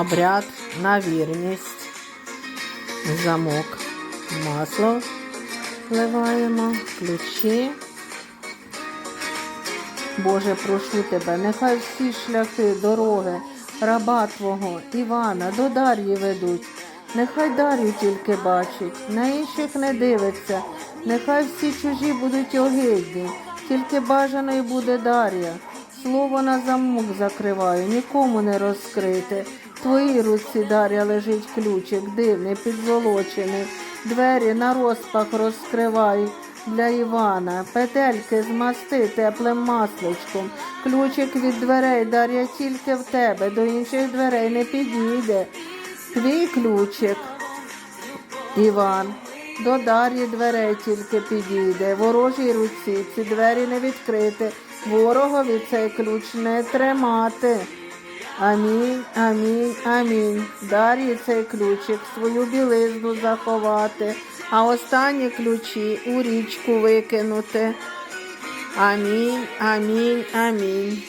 обряд на вірність. Замок. Масло вливаємо, ключі. Боже, прошу тебе, нехай всі шляхи, дороги, раба Твого, Івана, до Дар'ї ведуть. Нехай Дар'ю тільки бачить, на інших не дивиться, нехай всі чужі будуть огидні, тільки бажаною буде Дар'я. Слово на замок закриваю, нікому не розкрити. В твоїй руці Дар'я лежить ключик, дивний, підзолочений. Двері на розпах розкривай для Івана, петельки змасти теплим масличком. Ключик від дверей Дар'я тільки в тебе, до інших дверей не підійде. Твій ключик, Іван, до Дар'ї дверей тільки підійде. Ворожій руці ці двері не відкрити, ворогові цей ключ не тримати. Амінь, амінь, амінь. Дар'ї цей ключик свою білизну заховати, а останні ключі у річку викинути. Амінь, амінь, амінь.